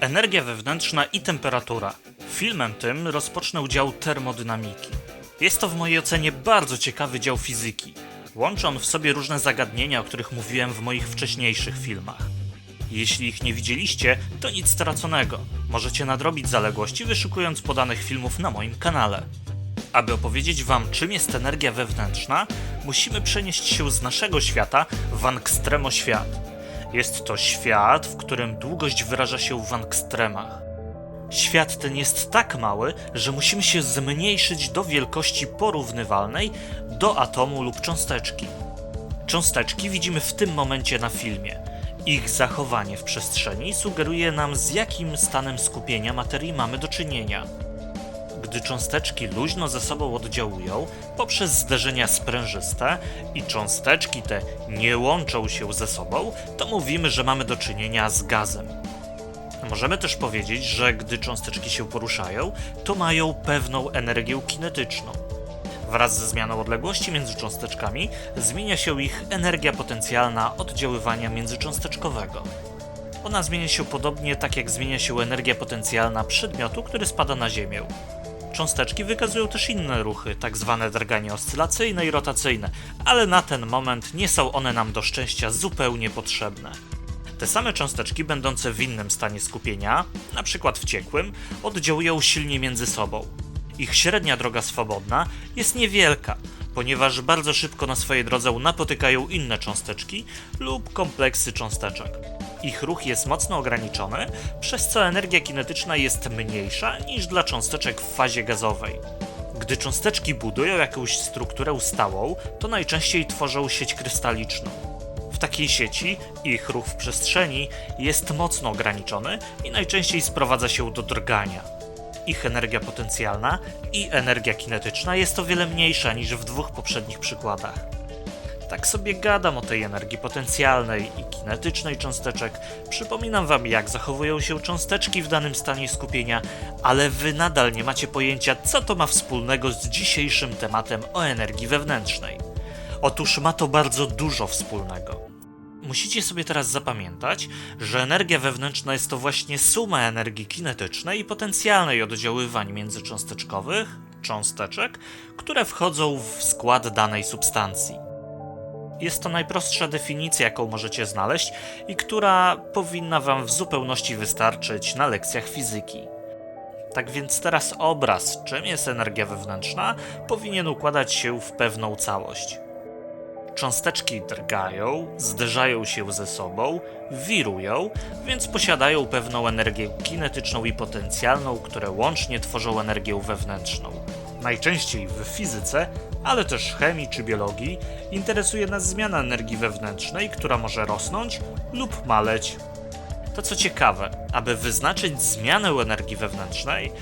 Energia wewnętrzna i temperatura. Filmem tym rozpocznę dział termodynamiki. Jest to w mojej ocenie bardzo ciekawy dział fizyki. Łączy on w sobie różne zagadnienia, o których mówiłem w moich wcześniejszych filmach. Jeśli ich nie widzieliście, to nic straconego. Możecie nadrobić zaległości wyszukując podanych filmów na moim kanale. Aby opowiedzieć Wam, czym jest energia wewnętrzna, musimy przenieść się z naszego świata w Angstremo świat. Jest to świat, w którym długość wyraża się w angstremach. Świat ten jest tak mały, że musimy się zmniejszyć do wielkości porównywalnej do atomu lub cząsteczki. Cząsteczki widzimy w tym momencie na filmie. Ich zachowanie w przestrzeni sugeruje nam, z jakim stanem skupienia materii mamy do czynienia. Gdy cząsteczki luźno ze sobą oddziałują poprzez zderzenia sprężyste i cząsteczki te nie łączą się ze sobą, to mówimy, że mamy do czynienia z gazem. Możemy też powiedzieć, że gdy cząsteczki się poruszają, to mają pewną energię kinetyczną. Wraz ze zmianą odległości między cząsteczkami zmienia się ich energia potencjalna oddziaływania międzycząsteczkowego. Ona zmienia się podobnie tak jak zmienia się energia potencjalna przedmiotu, który spada na Ziemię. Cząsteczki wykazują też inne ruchy, tak zwane drganie oscylacyjne i rotacyjne, ale na ten moment nie są one nam do szczęścia zupełnie potrzebne. Te same cząsteczki będące w innym stanie skupienia, na przykład w ciekłym, oddziałują silnie między sobą. Ich średnia droga swobodna jest niewielka, ponieważ bardzo szybko na swojej drodze napotykają inne cząsteczki lub kompleksy cząsteczek. Ich ruch jest mocno ograniczony, przez co energia kinetyczna jest mniejsza niż dla cząsteczek w fazie gazowej. Gdy cząsteczki budują jakąś strukturę stałą, to najczęściej tworzą sieć krystaliczną. W takiej sieci ich ruch w przestrzeni jest mocno ograniczony i najczęściej sprowadza się do drgania. Ich energia potencjalna i energia kinetyczna jest o wiele mniejsza niż w dwóch poprzednich przykładach. Tak sobie gadam o tej energii potencjalnej i kinetycznej cząsteczek. Przypominam wam, jak zachowują się cząsteczki w danym stanie skupienia, ale wy nadal nie macie pojęcia, co to ma wspólnego z dzisiejszym tematem o energii wewnętrznej. Otóż ma to bardzo dużo wspólnego. Musicie sobie teraz zapamiętać, że energia wewnętrzna jest to właśnie suma energii kinetycznej i potencjalnej oddziaływań międzycząsteczkowych, cząsteczek, które wchodzą w skład danej substancji. Jest to najprostsza definicja, jaką możecie znaleźć i która powinna Wam w zupełności wystarczyć na lekcjach fizyki. Tak więc teraz obraz, czym jest energia wewnętrzna, powinien układać się w pewną całość. Cząsteczki drgają, zderzają się ze sobą, wirują, więc posiadają pewną energię kinetyczną i potencjalną, które łącznie tworzą energię wewnętrzną. Najczęściej w fizyce, ale też chemii czy biologii interesuje nas zmiana energii wewnętrznej, która może rosnąć lub maleć. To co ciekawe, aby wyznaczyć zmianę energii wewnętrznej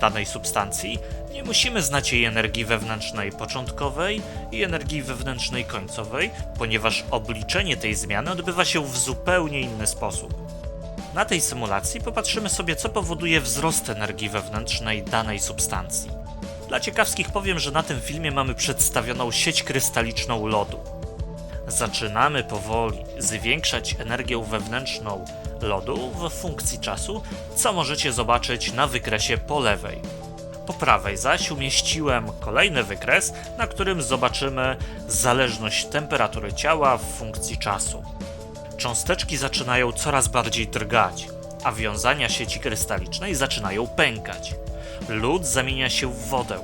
danej substancji, nie musimy znać jej energii wewnętrznej początkowej i energii wewnętrznej końcowej, ponieważ obliczenie tej zmiany odbywa się w zupełnie inny sposób. Na tej symulacji popatrzymy sobie, co powoduje wzrost energii wewnętrznej danej substancji. Dla ciekawskich powiem, że na tym filmie mamy przedstawioną sieć krystaliczną lodu. Zaczynamy powoli zwiększać energię wewnętrzną lodu w funkcji czasu, co możecie zobaczyć na wykresie po lewej. Po prawej zaś umieściłem kolejny wykres, na którym zobaczymy zależność temperatury ciała w funkcji czasu. Cząsteczki zaczynają coraz bardziej drgać, a wiązania sieci krystalicznej zaczynają pękać. Lód zamienia się w wodę.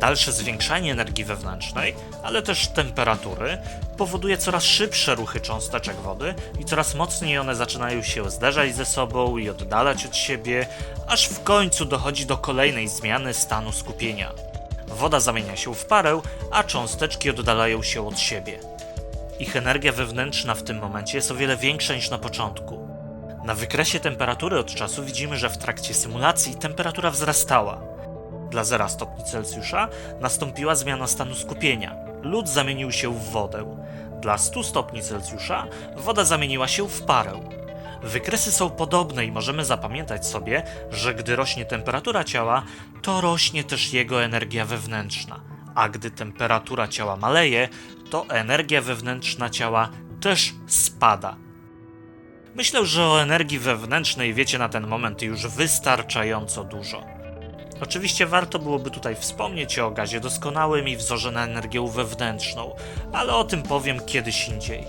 Dalsze zwiększanie energii wewnętrznej, ale też temperatury, powoduje coraz szybsze ruchy cząsteczek wody i coraz mocniej one zaczynają się zderzać ze sobą i oddalać od siebie, aż w końcu dochodzi do kolejnej zmiany stanu skupienia. Woda zamienia się w parę, a cząsteczki oddalają się od siebie. Ich energia wewnętrzna w tym momencie jest o wiele większa niż na początku. Na wykresie temperatury od czasu widzimy, że w trakcie symulacji temperatura wzrastała. Dla 0 stopni Celsjusza nastąpiła zmiana stanu skupienia. Lód zamienił się w wodę. Dla 100 stopni Celsjusza woda zamieniła się w parę. Wykresy są podobne i możemy zapamiętać sobie, że gdy rośnie temperatura ciała, to rośnie też jego energia wewnętrzna, a gdy temperatura ciała maleje, to energia wewnętrzna ciała też spada. Myślę, że o energii wewnętrznej wiecie na ten moment już wystarczająco dużo. Oczywiście warto byłoby tutaj wspomnieć o gazie doskonałym i wzorze na energię wewnętrzną, ale o tym powiem kiedyś indziej.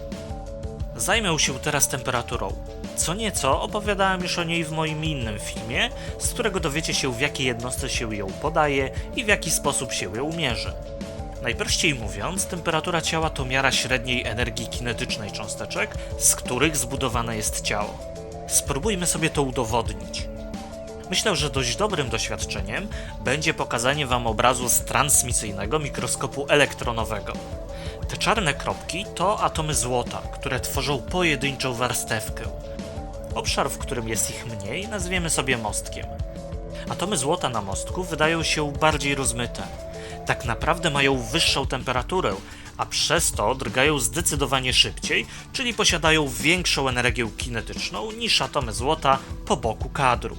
Zajmę się teraz temperaturą. Co nieco opowiadałem już o niej w moim innym filmie, z którego dowiecie się w jakiej jednostce się ją podaje i w jaki sposób się ją mierzy. Najprościej mówiąc, temperatura ciała to miara średniej energii kinetycznej cząsteczek, z których zbudowane jest ciało. Spróbujmy sobie to udowodnić. Myślę, że dość dobrym doświadczeniem będzie pokazanie Wam obrazu z transmisyjnego mikroskopu elektronowego. Te czarne kropki to atomy złota, które tworzą pojedynczą warstewkę. Obszar, w którym jest ich mniej, nazwiemy sobie mostkiem. Atomy złota na mostku wydają się bardziej rozmyte. Tak naprawdę mają wyższą temperaturę, a przez to drgają zdecydowanie szybciej, czyli posiadają większą energię kinetyczną niż atomy złota po boku kadru.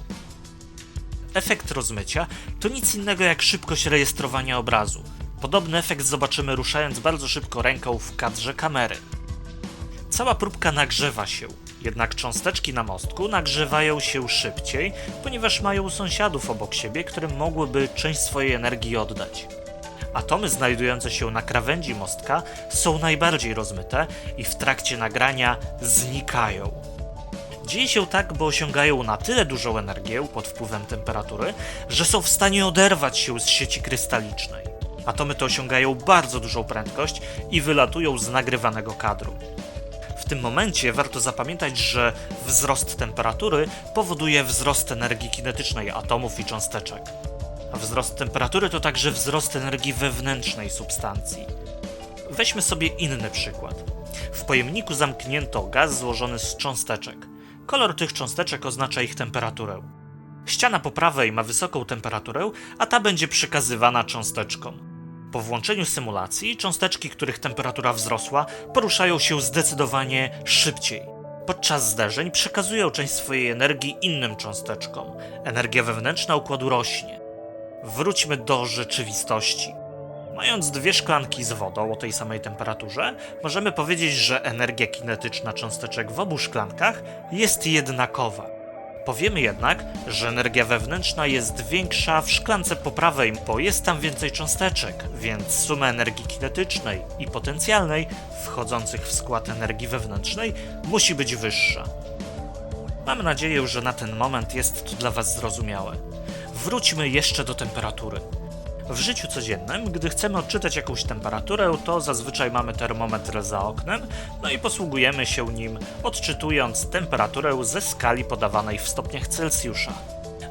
Efekt rozmycia to nic innego jak szybkość rejestrowania obrazu. Podobny efekt zobaczymy ruszając bardzo szybko ręką w kadrze kamery. Cała próbka nagrzewa się, jednak cząsteczki na mostku nagrzewają się szybciej, ponieważ mają sąsiadów obok siebie, którym mogłyby część swojej energii oddać. Atomy znajdujące się na krawędzi mostka są najbardziej rozmyte i w trakcie nagrania znikają. Dzieje się tak, bo osiągają na tyle dużą energię pod wpływem temperatury, że są w stanie oderwać się z sieci krystalicznej. Atomy te osiągają bardzo dużą prędkość i wylatują z nagrywanego kadru. W tym momencie warto zapamiętać, że wzrost temperatury powoduje wzrost energii kinetycznej atomów i cząsteczek. Wzrost temperatury to także wzrost energii wewnętrznej substancji. Weźmy sobie inny przykład. W pojemniku zamknięto gaz złożony z cząsteczek. Kolor tych cząsteczek oznacza ich temperaturę. Ściana po prawej ma wysoką temperaturę, a ta będzie przekazywana cząsteczkom. Po włączeniu symulacji, cząsteczki, których temperatura wzrosła, poruszają się zdecydowanie szybciej. Podczas zderzeń przekazują część swojej energii innym cząsteczkom. Energia wewnętrzna układu rośnie. Wróćmy do rzeczywistości. Mając dwie szklanki z wodą o tej samej temperaturze, możemy powiedzieć, że energia kinetyczna cząsteczek w obu szklankach jest jednakowa. Powiemy jednak, że energia wewnętrzna jest większa w szklance po prawej, bo jest tam więcej cząsteczek, więc suma energii kinetycznej i potencjalnej wchodzących w skład energii wewnętrznej musi być wyższa. Mam nadzieję, że na ten moment jest to dla Was zrozumiałe. Wróćmy jeszcze do temperatury. W życiu codziennym, gdy chcemy odczytać jakąś temperaturę, to zazwyczaj mamy termometr za oknem, no i posługujemy się nim, odczytując temperaturę ze skali podawanej w stopniach Celsjusza.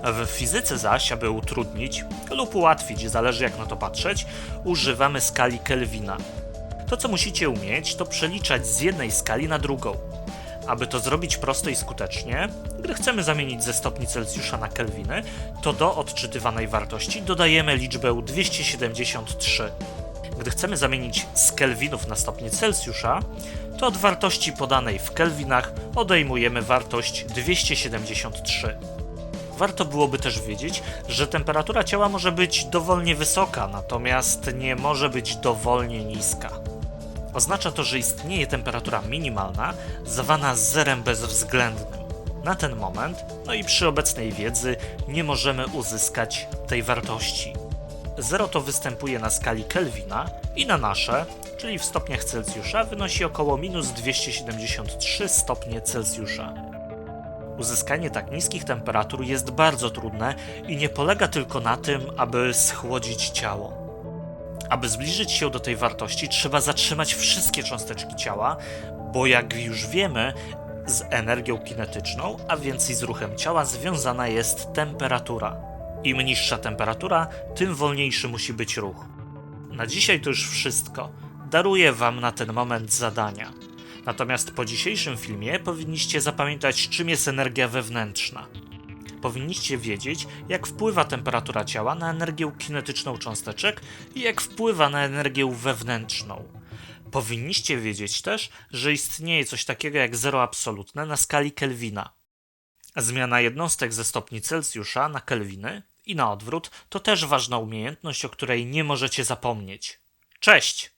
W fizyce zaś, aby utrudnić lub ułatwić, zależy jak na to patrzeć, używamy skali Kelvina. To, co musicie umieć, to przeliczać z jednej skali na drugą. Aby to zrobić prosto i skutecznie, gdy chcemy zamienić ze stopni Celsjusza na kelwiny, to do odczytywanej wartości dodajemy liczbę 273. Gdy chcemy zamienić z kelwinów na stopnie Celsjusza, to od wartości podanej w kelwinach odejmujemy wartość 273. Warto byłoby też wiedzieć, że temperatura ciała może być dowolnie wysoka, natomiast nie może być dowolnie niska. Oznacza to, że istnieje temperatura minimalna, zwana zerem bezwzględnym. Na ten moment, no i przy obecnej wiedzy, nie możemy uzyskać tej wartości. Zero to występuje na skali Kelvina i na nasze, czyli w stopniach Celsjusza, wynosi około minus 273 stopnie Celsjusza. Uzyskanie tak niskich temperatur jest bardzo trudne i nie polega tylko na tym, aby schłodzić ciało. Aby zbliżyć się do tej wartości, trzeba zatrzymać wszystkie cząsteczki ciała, bo jak już wiemy, z energią kinetyczną, a więc i z ruchem ciała, związana jest temperatura. Im niższa temperatura, tym wolniejszy musi być ruch. Na dzisiaj to już wszystko. Daruję Wam na ten moment zadania. Natomiast po dzisiejszym filmie powinniście zapamiętać, czym jest energia wewnętrzna powinniście wiedzieć, jak wpływa temperatura ciała na energię kinetyczną cząsteczek i jak wpływa na energię wewnętrzną. Powinniście wiedzieć też, że istnieje coś takiego jak zero absolutne na skali Kelvina. Zmiana jednostek ze stopni Celsjusza na kelwiny i na odwrót to też ważna umiejętność, o której nie możecie zapomnieć. Cześć!